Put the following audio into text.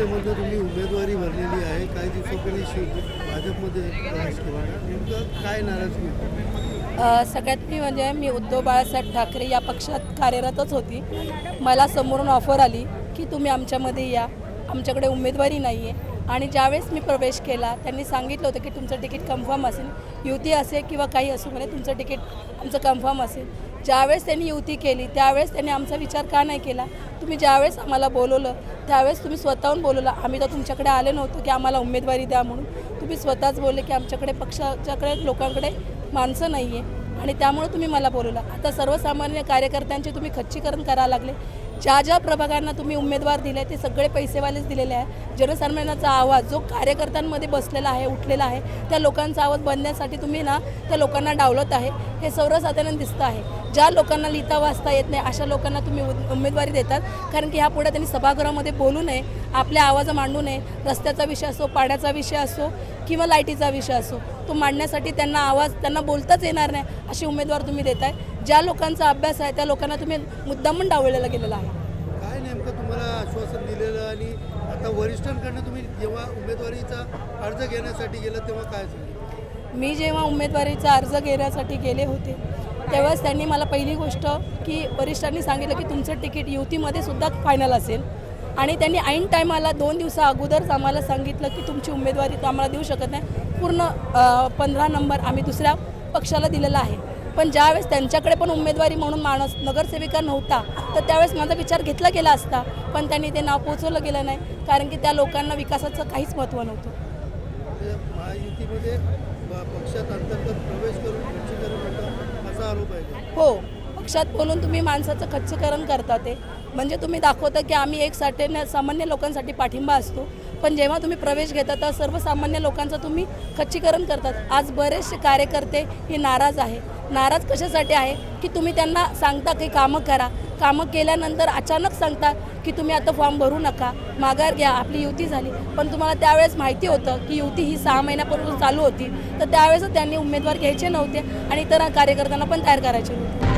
मनसेमध्ये तुम्ही उमेदवारी भरलेली आहे. काही दिवसापूर्वी शिव भाजपमध्ये प्रवेश केला. नेमकं काय नाराजगी सगळ्यात मी म्हणजे मी उद्धव बाळासाहेब ठाकरे या पक्षात कार्यरतच होती. मला समोरून ऑफर आली की तुम्ही आमच्यामध्ये या. आमच्याकडे उमेदवारी नाही आहे आणि ज्यावेळेस मी प्रवेश केला त्यांनी सांगितलं होतं की तुमचं तिकीट कन्फर्म असेल. युती असेल किंवा काही असू म्हणे तुमचं तिकीट आमचं कन्फर्म असेल. ज्यावेळेस त्यांनी युती केली त्यावेळेस त्यांनी आमचा विचार का नाही केला? तुम्ही ज्यावेळेस आम्हाला बोलवलं त्यावेळेस तुम्ही स्वतःहून बोलवलं. आम्ही तर तुमच्याकडे आले नव्हतो की आम्हाला उमेदवारी द्या म्हणून. तुम्ही स्वतःच बोलले की आमच्याकडे पक्षाच्याकडे लोकांकडे माणसं नाही आहे आणि त्यामुळे तुम्ही मला बोलवलं. आता सर्वसामान्य कार्यकर्त्यांचे तुम्ही खच्चीकरण करायला लागले. ज्या ज्या प्रभागांना तुम्ही उमेदवार दिले ते सगळे पैसेवालेच दिलेले आहे. जनसामान्याचा आवाज जो कार्यकर्त्यांमध्ये बसलेला आहे उठलेला आहे त्या लोकांचा आवाज बनण्यासाठी तुम्ही ना त्या लोकांना डावलत आहे. हे सर्वसाधारण दिसतं आहे. ज्या लोकांना लिहिता वाचता येत नाही अशा लोकांना तुम्ही उ- उमेदवारी देतात. कारण की ह्यापुढे त्यांनी सभागृहामध्ये बोलू नये आपल्या आवाज मांडू नये. रस्त्याचा विषय असो पाण्याचा विषय असो किंवा लाईटीचा विषय असो तो मांडण्यासाठी त्यांना आवाज त्यांना बोलताच येणार नाही असे उमेदवार तुम्ही देताय. ज्या लोकांचा अभ्यास आहे त्या लोकांना तुम्ही मुद्दामून डावलेला गेलेला आहे. काय नेमकं तुम्हाला आश्वासन दिलेलं आणि आता वरिष्ठांकडनं तुम्ही जेव्हा उमेदवारीचा अर्ज घेण्यासाठी गेलं तेव्हा काय झालं मी जेव्हा उमेदवारीचा अर्ज घेण्यासाठी गेले होते तेव्हाच त्यांनी मला पहिली गोष्ट की वरिष्ठांनी सांगितलं की तुमचं तिकीट युतीमध्ये सुद्धा फायनल असेल. आणि त्यांनी ऐन टायमाला दोन दिवसा अगोदरच आम्हाला सांगितलं की तुमची उमेदवारी तर आम्हाला देऊ शकत नाही. पूर्ण पंधरा नंबर आम्ही दुसऱ्या पक्षाला दिलेला आहे. पण ज्यावेळेस त्यांच्याकडे पण उमेदवारी म्हणून माणूस नगरसेविका नव्हता तर त्यावेळेस माझा विचार घेतला गेला असता. पण त्यांनी ते नाव पोचवलं गेलं नाही कारण की त्या लोकांना विकासाचं काहीच महत्त्व नव्हतं. महायुतीमध्ये ब- पक्षात अंतर्गत प्रवेश करून खच्चीकरण होतं असा आरोप आहे का? हो पक्षात बोलून तुम्ही माणसाचं खच्चीकरण करता ते. म्हणजे तुम्ही दाखवता की आम्ही एक साठे सामान्य लोकांसाठी पाठिंबा असतो. पण जेव्हा तुम्ही प्रवेश घेता तर सर्वसामान्य लोकांचं तुम्ही खच्चीकरण करतात. आज बरेचसे कार्यकर्ते हे नाराज आहे. नाराज कशासाठी आहे? की तुम्ही त्यांना सांगता की कामं करा. कामं केल्यानंतर अचानक सांगता की तुम्ही आता फॉर्म भरू नका. माघार घ्या आपली युती झाली. पण तुम्हाला त्यावेळेस माहिती होतं की युती ही सहा महिन्यापूर्वी चालू होती. तर त्यावेळेस त्यांनी उमेदवार घ्यायचे नव्हते आणि इतर कार्यकर्त्यांना पण तयार करायचे होते